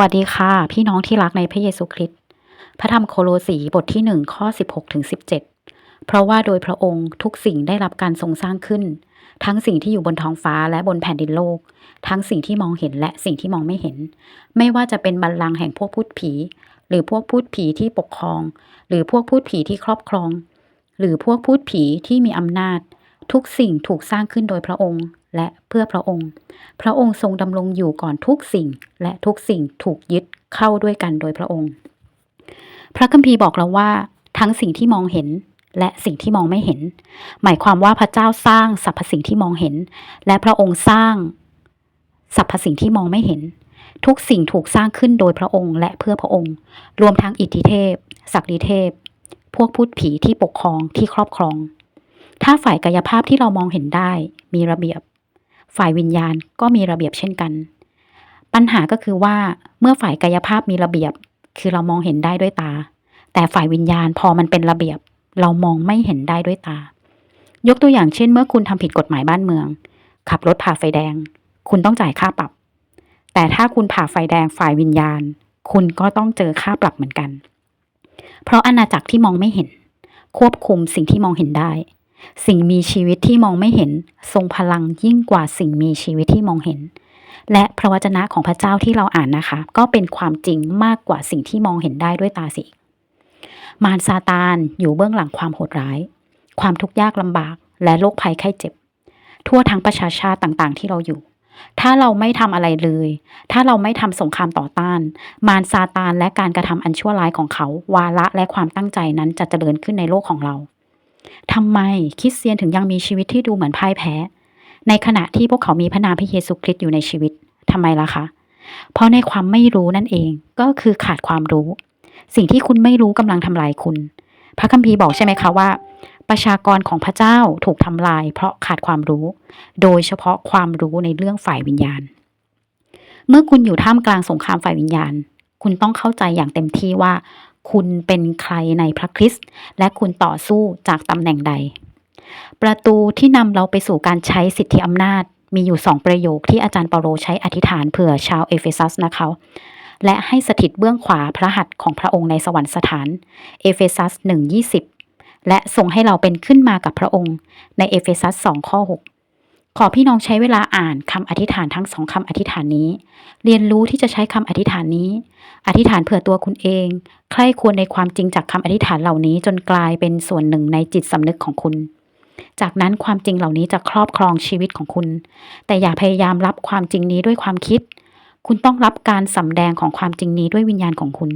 วัสดีค่ะ พี่น้องที่รักในพระเยซูคริสต์พระธรรมโคโลสีบทที่หนึ่งข้อ16ถึง17เพราะว่าโดยพระองค์ทุกสิ่งได้รับการทรงสร้างขึ้น ทั้งสิ่งที่อยู่บนท้องฟ้าและบนแผ่นดินโลก ทั้งสิ่งที่มองเห็นและสิ่งที่มองไม่เห็น ไม่ว่าจะเป็นบัลลังก์แห่งพวกพูดผี หรือพวกพูดผีที่ปกครอง หรือพวกพูดผีที่ครอบครอง หรือพวกพูดผีที่มีอำนาจ ทุกสิ่งถูกสร้างขึ้นโดยพระองค์และเพื่อพระองค์ พระองค์ทรงดำรงอยู่ก่อนทุกสิ่ง และทุกสิ่งถูกยึดเข้าด้วยกันโดยพระองค์ พระคัมภีร์บอกเราว่า ทั้งสิ่งที่มองเห็นและสิ่งที่มองไม่เห็น หมายความว่าพระเจ้าสร้างสรรพสิ่งที่มองเห็น และพระองค์สร้างสรรพสิ่งที่มองไม่เห็น ทุกสิ่งถูกสร้างขึ้นโดยพระองค์และเพื่อพระองค์ รวมทั้งอิทธิเทพ ศักดิเทพ พวกพูดผีที่ปกครองที่ครอบครอง ถ้าฝ่ายกายภาพที่เรามองเห็นได้ มีระเบียบ ฝ่ายวิญญาณก็มีระเบียบเช่นกัน ปัญหาก็คือว่าเมื่อฝ่ายกายภาพมีระเบียบ คือเรามองเห็นได้ด้วยตา แต่ฝ่ายวิญญาณพอมันเป็นระเบียบ เรามองไม่เห็นได้ด้วยตา ยกตัวอย่างเช่น เมื่อคุณทำผิดกฎหมายบ้านเมือง ขับรถผ่าไฟแดง คุณต้องจ่ายค่าปรับ แต่ถ้าคุณผ่าไฟแดงฝ่ายวิญญาณ คุณก็ต้องเจอค่าปรับเหมือนกัน เพราะอาณาจักรที่มองไม่เห็น ควบคุมสิ่งที่มองเห็นได้ สิ่งมีชีวิตที่มองไม่เห็น ทรงพลังยิ่งกว่าสิ่งมีชีวิตที่มองเห็น และพระวจนะของพระเจ้าที่เราอ่านนะคะ ก็เป็นความจริงมากกว่าสิ่งที่มองเห็นได้ด้วยตาสิ มารซาตานอยู่เบื้องหลังความโหดร้าย ความทุกข์ยากลำบาก และโรคภัยไข้เจ็บ ทั่วทั้งประชาชาติต่างๆ ที่เราอยู่ ถ้าเราไม่ทำอะไรเลย ถ้าเราไม่ทำสงครามต่อต้าน มารซาตานและการกระทำอันชั่วร้ายของเขา วาระและความตั้งใจนั้นจะเจริญขึ้นในโลกของเรา ทำไมคริสเตียนถึงยังมีชีวิตที่ดูเหมือนพ่ายแพ้ ในขณะที่พวกเขามีพระนามพระเยซูคริสต์อยู่ในชีวิตทำไมล่ะคะ เพราะในความไม่รู้นั่นเองก็คือขาดความรู้ สิ่งที่คุณไม่รู้กำลังทำลายคุณ พระคัมภีร์บอกใช่ไหมคะว่า ประชากรของพระเจ้าถูกทำลาย เพราะขาดความรู้ โดยเฉพาะความรู้ในเรื่องฝ่ายวิญญาณ เมื่อคุณอยู่ท่ามกลางสงครามฝ่ายวิญญาณ คุณต้องเข้าใจอย่างเต็มที่ว่า คุณเป็นใครในพระคริสต์และคุณต่อสู้จากตำแหน่งใด ประตูที่นำเราไปสู่การใช้สิทธิอำนาจ มีอยู่สองประโยคที่อาจารย์เปาโลใช้อธิษฐานเผื่อชาวเอเฟซัสนะคะและให้สถิตเบื้องขวาพระหัตถ์ของพระองค์ในสวรรคสถาน เอเฟซัส1:20 และทรงให้เราเป็นขึ้นมากับพระองค์ในเอเฟซัส2ข้อ6 ขอพี่น้องใช้เวลาอ่านคำอธิษฐานทั้งสองคำอธิษฐานนี้ เรียนรู้ที่จะใช้คำอธิษฐานนี้ อธิษฐานเผื่อตัวคุณเอง ใคร่ควรในความจริงจากคำอธิษฐานเหล่านี้จนกลายเป็นส่วนหนึ่งในจิตสำนึกของคุณ จากนั้นความจริงเหล่านี้จะครอบครองชีวิตของคุณ แต่อย่าพยายามรับความจริงนี้ด้วยความคิด คุณต้องรับการสำแดงของความจริงนี้ด้วยวิญญาณของคุณ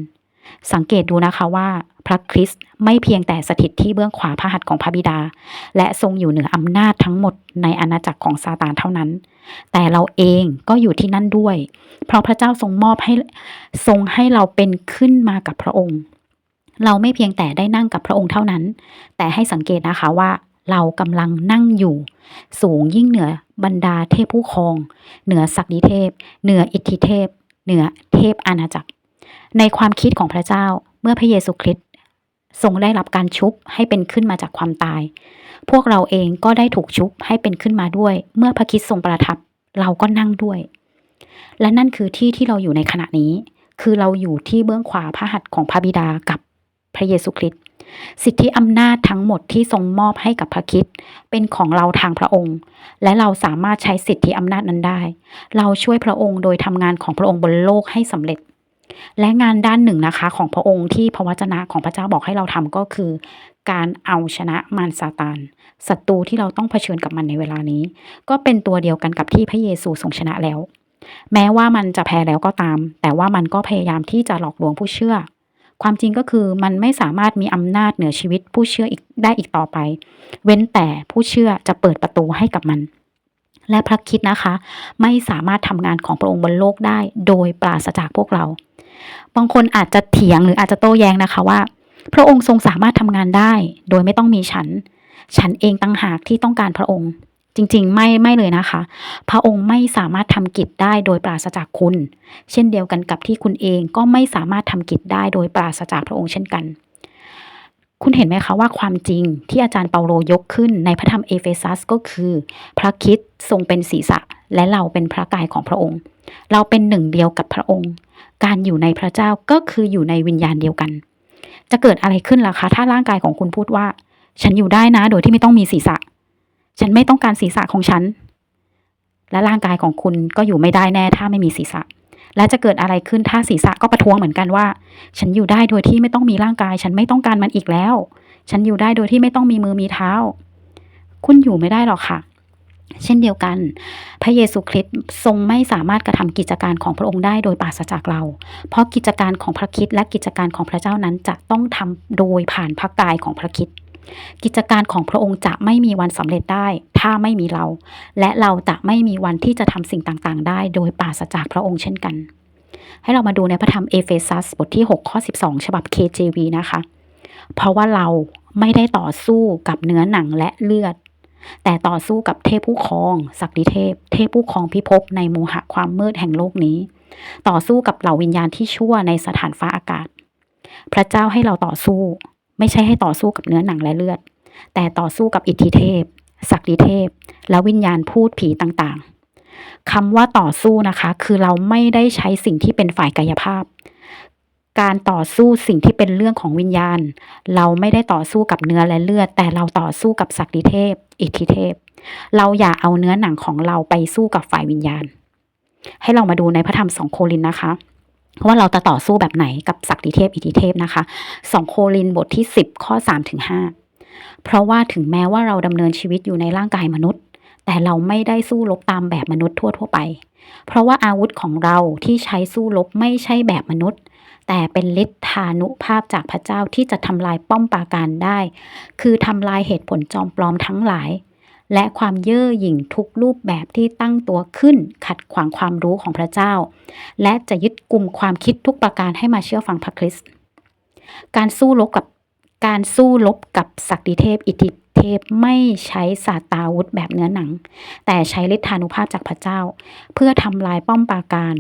สังเกตดูนะคะว่าพระคริสต์ไม่เพียงแต่สถิตที่เบื้องขวาพระหัตถ์ของพระบิดา และทรงอยู่เหนืออำนาจทั้งหมดในอาณาจักรของซาตานเท่านั้น แต่เราเองก็อยู่ที่นั่นด้วย เพราะพระเจ้าทรงมอบให้ทรงให้เราเป็นขึ้นมากับพระองค์ เราไม่เพียงแต่ได้นั่งกับพระองค์เท่านั้น แต่ให้สังเกตนะคะว่าเรากำลังนั่งอยู่ สูงยิ่งเหนือบรรดาเทพผู้ครอง เหนือศักดิเทพ เหนืออิทธิเทพ เหนือเทพอาณาจักร ในความคิดของพระเจ้าเมื่อพระเยซูคริสต์ทรงได้รับการชุบให้เป็นขึ้นมาจากความตาย พวกเราเองก็ได้ถูกชุบให้เป็นขึ้นมาด้วย เมื่อพระคริสต์ทรงประทับเราก็นั่งด้วย และนั่นคือที่ที่เราอยู่ในขณะนี้ คือเราอยู่ที่เบื้องขวาพระหัตถ์ของพระบิดากับพระเยซูคริสต์สิทธิอำนาจทั้งหมดที่ทรงมอบให้กับพระคริสต์เป็นของเราทางพระองค์ และเราสามารถใช้สิทธิอำนาจนั้นได้ เราช่วยพระองค์โดยทำงานของพระองค์บนโลกให้สำเร็จ และงานด้านหนึ่งนะคะ ของพระองค์ที่พระวจนะของพระเจ้าบอกให้เราทำก็คือ การเอาชนะมารซาตานศัตรูที่เราต้องเผชิญกับมันในเวลานี้ ก็เป็นตัวเดียวกันกับที่พระเยซูทรงชนะแล้ว แม้ว่ามันจะแพ้แล้วก็ตาม แต่ว่ามันก็พยายามที่จะหลอกลวงผู้เชื่อ ความจริงก็คือมันไม่สามารถมีอำนาจเหนือชีวิตผู้เชื่ออีกได้อีกต่อไป เว้นแต่ผู้เชื่อจะเปิดประตูให้กับมัน และพระคิดนะคะ ไม่สามารถทำงานของพระองค์บนโลกได้ โดยปราศจากพวกเรา บางคนอาจจะเถียงหรืออาจจะโต้แย้งนะคะว่า พระองค์ทรงสามารถทำงานได้ โดยไม่ต้องมีฉัน ฉันเองตั้งหากที่ต้องการพระองค์ จริงๆ ไม่ไม่เลยนะคะ พระองค์ไม่สามารถทำกิจได้โดยปราศจากคุณ เช่นเดียวกันกับที่คุณเองก็ไม่สามารถทำกิจได้โดยปราศจากพระองค์เช่นกัน คุณเห็นไหมคะว่าความจริงที่อาจารย์เปาโลยกขึ้นในพระธรรมเอเฟซัสก็คือ พระคิดทรงเป็นศีรษะ และเราเป็นพระกายของพระองค์ เราเป็นหนึ่งเดียวกับพระองค์ การอยู่ในพระเจ้าก็คืออยู่ในวิญญาณเดียวกัน จะเกิดอะไรขึ้นล่ะคะ ถ้าร่างกายของคุณพูดว่า ฉันอยู่ได้นะ โดยที่ไม่ต้องมีศีรษะ ฉันไม่ต้องการศีรษะของฉัน และร่างกายของคุณก็อยู่ไม่ได้แน่ถ้าไม่มีศีรษะ และจะเกิดอะไรขึ้นถ้าศีรษะก็ประท้วงเหมือนกันว่า ฉันอยู่ได้โดยที่ไม่ต้องมีร่างกาย ฉันไม่ต้องการมันอีกแล้ว ฉันอยู่ได้โดยที่ไม่ต้องมีมือมีเท้า คุณอยู่ไม่ได้หรอกค่ะ เช่นเดียวกัน พระเยซูคริสต์ทรงไม่สามารถกระทำกิจการของพระองค์ได้โดยปราศจากเรา เพราะกิจการของพระคิดและกิจการของพระเจ้านั้นจะต้องทำโดยผ่านพระกายของพระคิด กิจการของพระองค์จะไม่มีวันสำเร็จได้ ถ้าไม่มีเรา และเราจะไม่มีวันที่จะทำสิ่งต่างๆ ได้โดยปราศจากพระองค์เช่นกัน ให้เรามาดูในพระธรรมเอเฟซัสบทที่ 6 ข้อ 12 ฉบับ KJV นะคะ เพราะว่าเราไม่ได้ต่อสู้กับเนื้อหนังและเลือด แต่ต่อสู้กับเทพผู้ครองศักดิเทพ เทพผู้ครองพิภพในโมหะความมืดแห่งโลกนี้ ต่อสู้กับเหล่าวิญญาณที่ชั่วในสถานฟ้าอากาศ พระเจ้าให้เราต่อสู้ ไม่ใช่ให้ต่อสู้กับเนื้อหนังและเลือด แต่ต่อสู้กับอิทธิเทพศักดิเทพ และวิญญาณพูดผีต่างๆคำว่าต่อสู้นะคะ คือเราไม่ได้ใช้สิ่งที่เป็นฝ่ายกายภาพ การต่อสู้สิ่งที่เป็นเรื่องของวิญญาณ เราไม่ได้ต่อสู้กับเนื้อและเลือด แต่เราต่อสู้กับศักดิเทพ อิทธิเทพ เราอย่าเอาเนื้อหนังของเราไปสู้กับฝ่ายวิญญาณ ให้เรามาดูในพระธรรมสองโครินนะคะ ว่าเราจะต่อสู้แบบไหนกับศักดิเทพอิทธิเทพนะคะสองโครินบทที่ 10 ข้อ3ถึง5เพราะว่าถึงแม้ว่าเราดำเนินชีวิตอยู่ในร่างกายมนุษย์ แต่เราไม่ได้สู้รบตามแบบมนุษย์ทั่วๆไป เพราะว่าอาวุธของเราที่ใช้สู้รบไม่ใช่แบบมนุษย์ แต่เป็นฤทธานุภาพจากพระเจ้าที่จะทำลายป้อมปราการได้ คือทำลายเหตุผลจอมปลอมทั้งหลาย และความเย่อหยิ่งทุกรูปแบบที่ตั้งตัวขึ้นขัดขวางความรู้ของพระเจ้า และจะยึดกลุ่มความคิดทุกประการให้มาเชื่อฟังพระคริสต์การสู้รบกับการสู้รบกับศักดิเทพอิทธิเทพไม่ใช้ศาสตาวุธแบบเนื้อหนัง แต่ใช้ฤทธานุภาพจากพระเจ้า เพื่อทำลายป้อมปราการ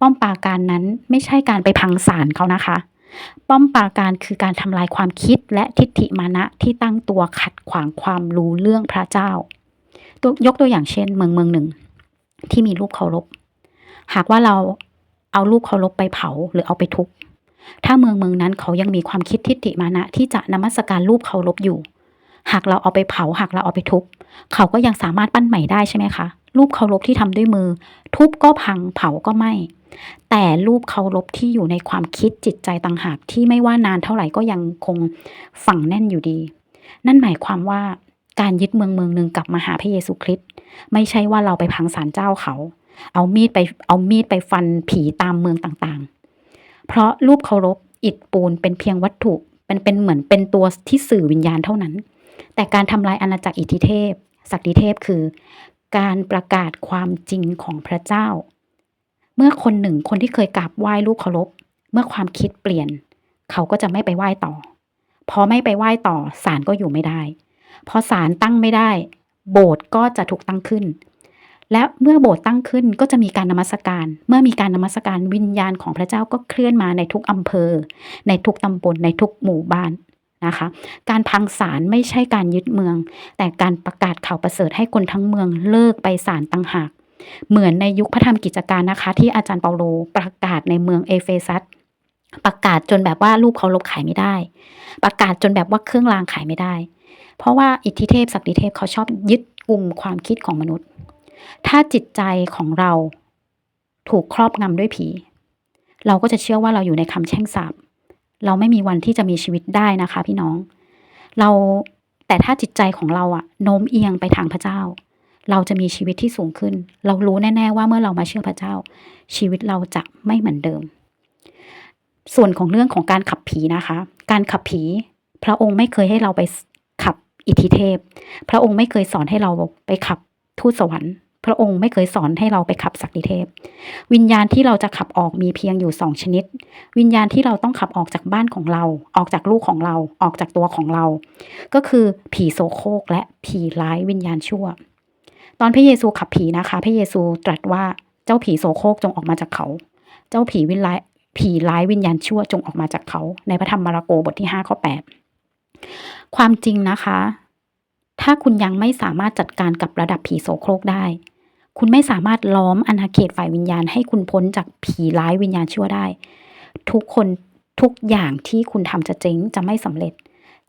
ป้อมปราการนั้นไม่ใช่การไปพังศาลเขานะคะ ป้อมปราการคือการทำลายความคิดและทิฏฐิมานะที่ตั้งตัวขัดขวางความรู้เรื่องพระเจ้า ตัวยกตัวอย่างเช่น เมืองเมืองหนึ่ง ที่มีรูปเคารพ หากว่าเราเอารูปเคารพไปเผาหรือเอาไปทุบถ้าเมืองเมืองนั้นเขายังมีความคิดทิฏฐิมานะที่จะนมัสการรูปเคารพอยู่ หากเราเอาไปเผา หากเราเอาไปทุบ เขาก็ยังสามารถปั้นใหม่ได้ใช่ไหมคะ รูปเคารพที่ทำด้วยมือ ทุบก็พังเผาก็ไหม่ แต่รูปเคารพที่อยู่ในความคิดจิตใจต่างหากที่ไม่ว่านานเท่าไหร่ก็ยังคงฝังแน่นอยู่ดี นั่นหมายความว่าการยึดเมืองเมืองหนึ่งกลับมาหาพระเยซูคริสต์ไม่ใช่ว่าเราไปพังศาลเจ้าเขา เอามีดไปเอามีดไปฟันผีตามเมืองต่างๆ เพราะรูปเคารพอิฐปูนเป็นเพียงวัตถุเป็นเป็นเหมือนเป็นตัวที่สื่อวิญญาณเท่านั้น แต่การทำลายอาณาจักรอิทธิเทพ ศักดิเทพคือ การประกาศความจริงของพระเจ้า เมื่อคนหนึ่งคนที่เคยกราบไหว้รูปเคารพเมื่อความคิดเปลี่ยน เขาก็จะไม่ไปไหว้ต่อ พอไม่ไปไหว้ต่อศาลก็อยู่ไม่ได้ พอศาลตั้งไม่ได้ โบสถ์ก็จะถูกตั้งขึ้น และเมื่อโบสถ์ตั้งขึ้นก็จะมีการนมัสการ เมื่อมีการนมัสการวิญญาณของพระเจ้าก็เคลื่อนมาในทุกอำเภอ ในทุกตำบลในทุกหมู่บ้านนะคะ การพังศาลไม่ใช่การยึดเมือง แต่การประกาศข่าวประเสริฐให้คนทั้งเมืองเลิกไปศาลต่างหาก เหมือนในยุคพระธรรมกิจการนะคะ ที่อาจารย์เปาโลประกาศในเมืองเอเฟซัสประกาศจนแบบว่ารูปเคารพขายไม่ได้ ประกาศจนแบบว่าเครื่องรางขายไม่ได้ เพราะว่าอิทธิเทพศักดิเทพเขาชอบยึดกลุ่มความคิดของมนุษย์ ถ้าจิตใจของเราถูกครอบงำด้วยผี เราก็จะเชื่อว่าเราอยู่ในคำแช่งสาปเราไม่มีวันที่จะมีชีวิตได้นะคะ พี่น้อง เราแต่ถ้าจิตใจของเราอะโน้มเอียงไปทางพระเจ้า เราจะมีชีวิตที่สูงขึ้น เรารู้แน่ ๆ ว่าเมื่อเรามาเชื่อพระเจ้า ชีวิตเราจะไม่เหมือนเดิม ส่วนของเรื่องของการขับผีนะคะ การขับผี พระองค์ไม่เคยให้เราไปขับอิทธิเทพ พระองค์ไม่เคยสอนให้เราไปขับทูตสวรรค์พระองค์ไม่เคยสอนให้เราไปขับศักดิเทพ วิญญาณที่เราจะขับออกมีเพียงอยู่สองชนิด วิญญาณที่เราต้องขับออกจากบ้านของเรา ออกจากลูกของเรา ออกจากตัวของเรา ก็คือผีโสโคกและผีร้ายวิญญาณชั่ว ตอนพระเยซูขับผีนะคะ พระเยซูตรัสว่าเจ้าผีโสโครกจงออกมาจากเขา เจ้าผีวิญญาณผีร้ายวิญญาณชั่วจงออกมาจากเขา ในพระธรรมมาระโกบทที่ห้าข้อแปดความจริงนะคะ ถ้าคุณยังไม่สามารถจัดการกับระดับผีโสโครกได้ คุณไม่สามารถล้อมอาณาเขตฝ่ายวิญญาณให้คุณพ้นจากผีร้ายวิญญาณชั่วได้ ทุกคนทุกอย่างที่คุณทำจะเจ๊งจะไม่สำเร็จ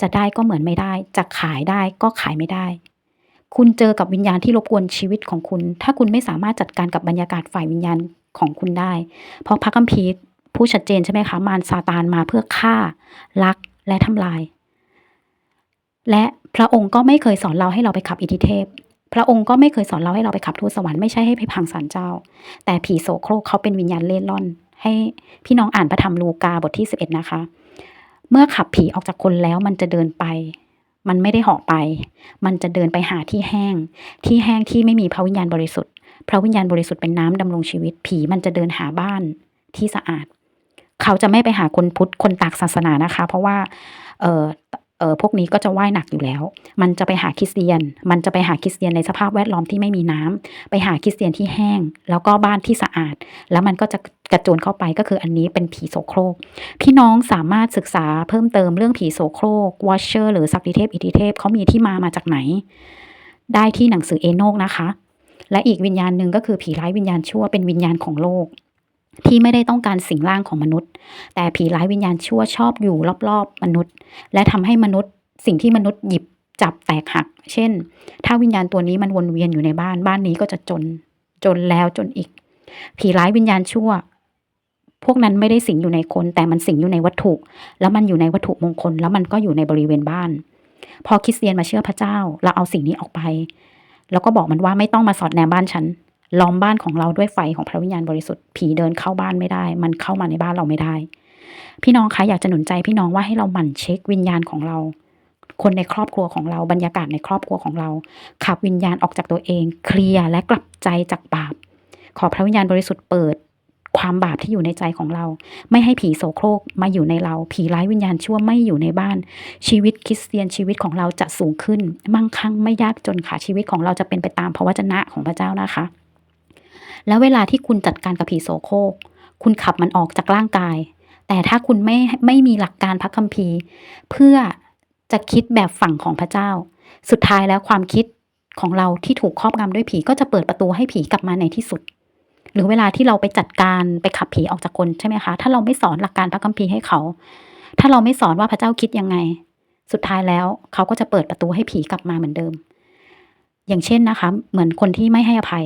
จะได้ก็เหมือนไม่ได้ จะขายได้ก็ขายไม่ได้ คุณเจอกับวิญญาณที่รบกวนชีวิตของคุณ ถ้าคุณไม่สามารถจัดการกับบรรยากาศฝ่ายวิญญาณของคุณได้ เพราะพระคัมภีร์ผู้ชัดเจนใช่ไหมคะ มารซาตานมาเพื่อฆ่าลักและทำลาย และพระองค์ก็ไม่เคยสอนเราให้เราไปขับอิทธิเทพ พระองค์ก็ไม่เคยสอนเราให้เราไปขับทูตสวรรค์ไม่ใช่ให้ไปพังศาลเจ้า แต่ผีโสโครกเขาเป็นวิญญาณเล่ร่อน ให้พี่น้องอ่านพระธรรมลูกาบทที่11นะคะ เมื่อขับผีออกจากคนแล้วมันจะเดินไป มันไม่ได้เหาะไป มันจะเดินไปหาที่แห้ง ที่แห้งที่ไม่มีพระวิญญาณบริสุทธิ์ พระวิญญาณบริสุทธิ์เป็นน้ำดำรงชีวิต ผีมันจะเดินหาบ้านที่สะอาด เขาจะไม่ไปหาคนพุทธ คนตากศาสนานะคะ เพราะว่า เออเออพวกนี้ก็จะไหว้หนักอยู่แล้ว มันจะไปหาคริสเตียน มันจะไปหาคริสเตียนในสภาพแวดล้อมที่ไม่มีน้ำไปหาคริสเตียนที่แห้ง แล้วก็บ้านที่สะอาด แล้วมันก็จะ กระโจนเข้าไปก็คืออันนี้เป็นผีโสโครก พี่น้องสามารถศึกษาเพิ่มเติมเรื่องผีโสโครกวอชเชอร์หรือสักดิเทพอิทิเทพเขามีที่มามาจากไหน ได้ที่หนังสือเอโนกนะคะ และอีกวิญญาณหนึ่งก็คือผีร้ายวิญญาณชั่วเป็นวิญญาณของโลก ที่ไม่ได้ต้องการสิ่งร่างของมนุษย์ แต่ผีร้ายวิญญาณชั่วชอบอยู่รอบๆมนุษย์ และทำให้มนุษย์สิ่งที่มนุษย์หยิบจับแตกหัก เช่น ถ้าวิญญาณตัวนี้มันวนเวียนอยู่ในบ้านบ้านนี้ก็จะจน จนแล้วจนอีก ผีร้ายวิญญาณชั่ว พวกนั้นไม่ได้สิงอยู่ในคน แต่มันสิงอยู่ในวัตถุ แล้วมันอยู่ในวัตถุมงคล แล้วมันก็อยู่ในบริเวณบ้าน พอคริสเตียนมาเชื่อพระเจ้า เราเอาสิ่งนี้ออกไป แล้วก็บอกมันว่าไม่ต้องมาสอดแนมบ้านฉันล้อมบ้านของเราด้วยไฟของพระวิญญาณบริสุทธิ์ผีเดินเข้าบ้านไม่ได้ มันเข้ามาในบ้านเราไม่ได้ พี่น้องคะอยากจะหนุนใจพี่น้องว่าให้เราหมั่นเช็ควิญญาณของเรา คนในครอบครัวของเราบรรยากาศในครอบครัวของเรา ขับวิญญาณออกจากตัวเอง เคลียร์และกลับใจจากบาปขอพระวิญญาณบริสุทธิ์เปิด ความบาปที่อยู่ในใจของเรา ไม่ให้ผีโสโครกมาอยู่ในเรา ผีร้ายวิญญาณชั่วไม่อยู่ในบ้าน ชีวิตคริสเตียนชีวิตของเราจะสูงขึ้น มั่งคั่งไม่ยากจนค่ะชีวิตของเราจะเป็นไปตามพระวจนะของพระเจ้านะคะ แล้วเวลาที่คุณจัดการกับผีโสโครก คุณขับมันออกจากร่างกาย แต่ถ้าคุณไม่ไม่มีหลักการพระคัมภีร์ เพื่อจะคิดแบบฝั่งของพระเจ้า สุดท้ายแล้วความคิดของเราที่ถูกครอบงำด้วยผีก็จะเปิดประตูให้ผีกลับมาในที่สุด หรือเวลาที่เราไปจัดการไปขับผีออกจากคนใช่ไหมคะ ถ้าเราไม่สอนหลักการพระคัมภีร์ให้เขา ถ้าเราไม่สอนว่าพระเจ้าคิดยังไง สุดท้ายแล้วเขาก็จะเปิดประตูให้ผีกลับมาเหมือนเดิม อย่างเช่นนะคะ เหมือนคนที่ไม่ให้อภัย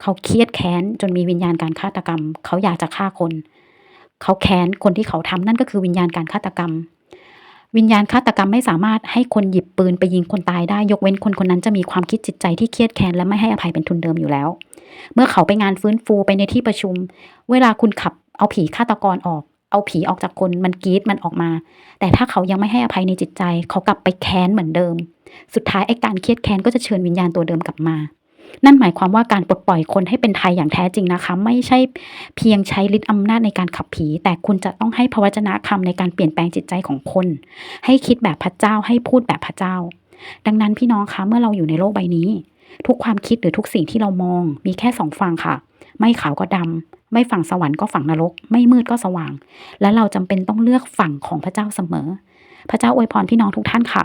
เขาเครียดแค้นจนมีวิญญาณการฆาตกรรม เขาอยากจะฆ่าคน เขาแค้นคนที่เขาทำนั่นก็คือวิญญาณการฆาตกรรม วิญญาณฆาตกรรมไม่สามารถให้คนหยิบปืนไปยิงคนตายได้ยกเว้นคนคนนั้นจะมีความคิดจิตใจที่เครียดแค้นและไม่ให้อภัยเป็นทุนเดิมอยู่แล้ว เมื่อเขาไปงานฟื้นฟูไปในที่ประชุม เวลาคุณขับเอาผีฆาตกรออก เอาผีออกจากคนมันกรีดมันออกมา แต่ถ้าเขายังไม่ให้อภัยในจิตใจ เขากลับไปแค้นเหมือนเดิม สุดท้ายไอ้การเครียดแค้นก็จะเชิญวิญญาณตัวเดิมกลับมา นั่นหมายความว่าการปลดปล่อยคนให้เป็นไทยอย่างแท้จริงนะคะ ไม่ใช่เพียงใช้ฤทธิ์อำนาจในการขับผี แต่คุณจะต้องให้พระวจนะคำในการเปลี่ยนแปลงจิตใจของคน ให้คิดแบบพระเจ้าให้พูดแบบพระเจ้า ดังนั้นพี่น้องคะเมื่อเราอยู่ในโลกใบนี้ ทุกความคิดหรือทุกสิ่งที่เรามอง มีแค่สองฝั่งค่ะ ไม่ขาวก็ดำไม่ฝั่งสวรรค์ก็ฝั่งนรก ไม่มืดก็สว่าง และเราจำเป็นต้องเลือกฝั่งของพระเจ้าเสมอ พระเจ้าอวยพรพี่น้องทุกท่านค่ะ